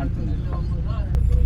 అంటున్నారు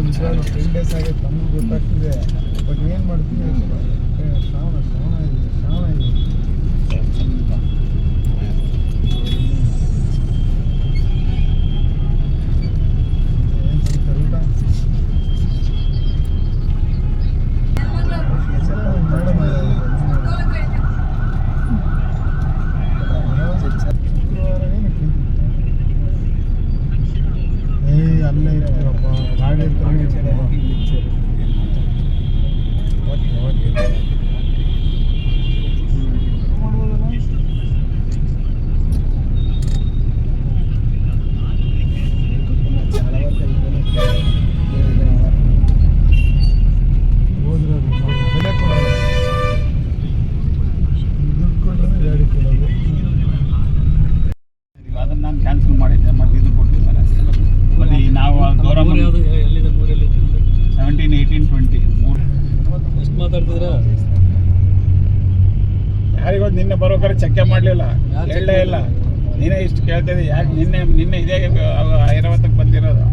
ನಿಜವಾಗ್ಲೂ ಕೇಸ್ ಆಗೈತೆ ನಮಗೂ ಗೊತ್ತಾಗ್ತಿದೆ ಬಟ್ ಏನು ಮಾಡ್ತೀವಿ ಶ್ರಾವಣ ಶ್ರಾವಣ ಇದೆ ಶ್ರಾವಣ ಇದೆ ನಿನ್ನೆ ಬರೋಕರೆ ಚಕ್ಕೆ ಮಾಡಲಿಲ್ಲ ಹೇಳಲೇ ಇಲ್ಲ. ನೀನೇ ಇಷ್ಟು ಕೇಳ್ತಿದ್ದೆ ಯಾಕೆ ನಿನ್ನೆ ನಿನ್ನೆ ಇದೇ ಐರಾವತಕ್ಕೆ ಬಂದಿರೋದು.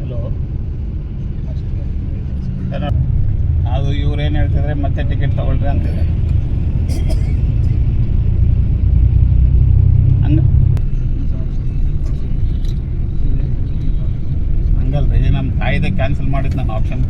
ಹಲೋ ಅದು ಇವ್ರೇನು ಹೇಳ್ತಿದ್ರೆ ಮತ್ತೆ ಟಿಕೆಟ್ ತಗೊಳ್ರಿ ಅಂತಿದೆ ಹಂಗ ಹಂಗಲ್ರಿ ನಮ್ಮ ಕಾಯ್ದೆ ಕ್ಯಾನ್ಸಲ್ ಮಾಡಿದ್ದು ನಾನು ಆಪ್ಷನ್